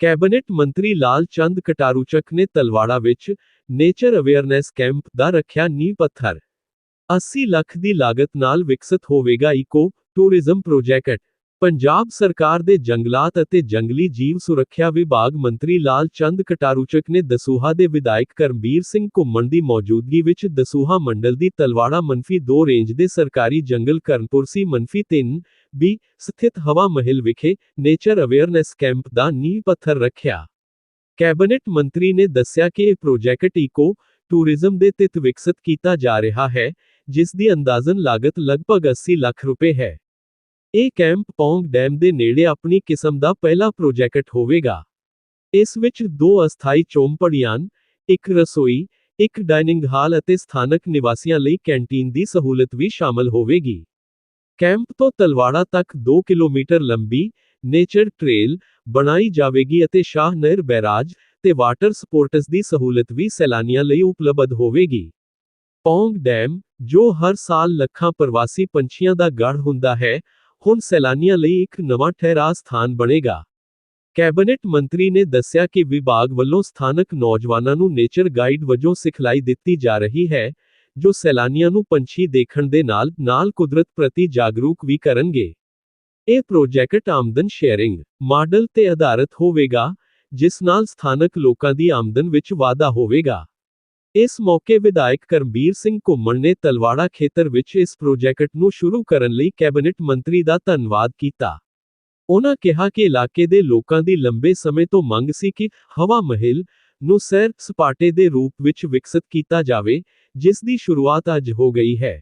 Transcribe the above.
Cabinet ਮੰਤਰੀ ਲਾਲ ਚੰਦ ਕਟਾਰੂਚਕ ਨੇ ਤਲਵਾੜਾ ਵਿੱਚ ਨੇਚਰ ਅਵੇਅਰਨੈਸ ਕੈਂਪ ਦਾ ਰੱਖਿਆ ਨੀਂਹ ਪੱਥਰ। 80 ਲੱਖ ਦੀ ਲਾਗਤ ਨਾਲ ਵਿਕਸਿਤ ਹੋਵੇਗਾ ਇਕੋ ਟੂਰਿਜ਼ਮ ਪ੍ਰੋਜੈਕਟ। ਪੰਜਾਬ ਸਰਕਾਰ ਦੇ ਜੰਗਲਾਤ ਅਤੇ ਜੰਗਲੀ ਜੀਵ ਸੁਰੱਖਿਆ ਵਿਭਾਗ ਮੰਤਰੀ ਲਾਲ ਚੰਦ ਕਟਾਰੂਚਕ ਨੇ ਦਸੂਹਾ ਦੇ ਵਿਧਾਇਕ ਕਰਮਬੀਰ ਸਿੰਘ ਘੁੰਮਣ ਦੀ ਮੌਜੂਦਗੀ ਵਿੱਚ ਦਸੂਹਾ ਮੰਡਲ ਦੀ ਤਲਵਾੜਾ ਮੰਫੀ 2 ਰੇਂਜ ਦੇ ਸਰਕਾਰੀ ਜੰਗਲ ਕਰਨਪੁਰਸੀ ਮੰਫੀ 3 ਬੀ ਸਥਿਤ ਹਵਾ ਮਹਿਲ ਵਿਖੇ ਨੇਚਰ ਅਵੇਅਰਨੈਸ ਕੈਂਪ ਦਾ ਨੀਂਹ ਪੱਥਰ ਰੱਖਿਆ। ਕੈਬਨਿਟ ਮੰਤਰੀ ਨੇ ਦੱਸਿਆ ਕਿ ਇਹ ਪ੍ਰੋਜੈਕਟ ਇਕੋ ਟੂਰਿਜ਼ਮ ਦੇ ਤਿਤ ਵਿਕਸਿਤ ਕੀਤਾ ਜਾ ਰਿਹਾ ਹੈ, ਜਿਸ ਦੀ ਅੰਦਾਜ਼ਨ ਲਾਗਤ ਲਗਭਗ 80 ਲੱਖ ਰੁਪਏ ਹੈ। ਇਹ ਕੈਂਪ ਪੌਂਗ ਡੈਮ ਦੇ ਨੇੜੇ ਆਪਣੀ ਕਿਸਮ ਦਾ ਪਹਿਲਾ ਪ੍ਰੋਜੈਕਟ ਹੋਵੇਗਾ। ਇਸ ਵਿੱਚ ਦੋ ਅਸਥਾਈ ਚੋਂਪੜੀਆਂ, ਇੱਕ ਰਸੋਈ, ਇੱਕ ਡਾਈਨਿੰਗ ਹਾਲ ਅਤੇ ਸਥਾਨਕ ਨਿਵਾਸੀਆਂ ਲਈ ਕੈਂਟੀਨ ਦੀ ਸਹੂਲਤ ਵੀ ਸ਼ਾਮਲ ਹੋਵੇਗੀ। ਕੈਂਪ ਤੋਂ ਤਲਵਾੜਾ ਤੱਕ 2 ਕਿਲੋਮੀਟਰ ਲੰਬੀ ਨੇਚਰ ਟ੍ਰੇਲ ਬਣਾਈ ਜਾਵੇਗੀ ਅਤੇ ਸ਼ਾਹ ਨਹਿਰ ਬੈਰਾਜ ਤੇ ਵਾਟਰ ਸਪੋਰਟਸ ਦੀ ਸਹੂਲਤ ਵੀ ਸੈਲਾਨੀਆਂ ਲਈ ਉਪਲਬਧ ਹੋਵੇਗੀ। ਪੌਂਗ ਡੈਮ, ਜੋ ਹਰ ਸਾਲ ਲੱਖਾਂ ਪ੍ਰਵਾਸੀ ਪੰਛੀਆਂ ਦਾ ਗੜ੍ਹ ਹੁੰਦਾ ਹੈ, ਹੁਣ ਸੈਲਾਨੀਆਂ ਲਈ ਇੱਕ ਨਵਾਂ ਠਹਿਰਾ ਸਥਾਨ ਬਣੇਗਾ। ਕੈਬਨਿਟ ਮੰਤਰੀ ਨੇ ਦੱਸਿਆ ਕਿ ਵਿਭਾਗ ਵੱਲੋਂ ਸਥਾਨਕ ਨੌਜਵਾਨਾਂ ਨੂੰ ਨੇਚਰ ਗਾਈਡ ਵਜੋਂ ਸਿਖਲਾਈ ਦਿੱਤੀ ਜਾ ਰਹੀ ਹੈ ਜੋ ਸੈਲਾਨੀਆਂ ਨੂੰ ਪੰਛੀ ਦੇਖਣ ਦੇ ਨਾਲ ਨਾਲ ਕੁਦਰਤ ਪ੍ਰਤੀ ਜਾਗਰੂਕ ਵੀ ਕਰਨਗੇ। ਇਹ ਪ੍ਰੋਜੈਕਟ ਆਮਦਨ ਸ਼ੇਅਰਿੰਗ ਮਾਡਲ ਤੇ ਆਧਾਰਿਤ ਹੋਵੇਗਾ, ਜਿਸ ਨਾਲ ਸਥਾਨਕ ਲੋਕਾਂ ਦੀ ਆਮਦਨ ਵਿੱਚ ਵਾਧਾ ਹੋਵੇਗਾ। ਇਸ ਮੌਕੇ ਵਿਧਾਇਕ ਕਰਮਬੀਰ ਸਿੰਘ ਘੁੰਮਣ ਨੇ ਤਲਵਾੜਾ ਖੇਤਰ ਵਿੱਚ ਇਸ ਪ੍ਰੋਜੈਕਟ ਨੂੰ ਸ਼ੁਰੂ ਕਰਨ ਲਈ ਕੈਬਨਿਟ ਮੰਤਰੀ ਦਾ ਧੰਨਵਾਦ ਕੀਤਾ। ਉਹਨਾਂ ਕਿਹਾ ਕਿ ਇਲਾਕੇ ਦੇ ਲੋਕਾਂ ਦੀ ਲੰਬੇ ਸਮੇਂ ਤੋਂ ਮੰਗ ਸੀ ਕਿ ਹਵਾ ਮਹਿਲ ਨੂੰ ਸੈਰ ਸਪਾਟੇ ਦੇ ਰੂਪ ਵਿੱਚ ਵਿਕਸਿਤ ਕੀਤਾ ਜਾਵੇ ਜਿਸ ਦੀ ਸ਼ੁਰੂਆਤ ਅੱਜ ਹੋ ਗਈ ਹੈ।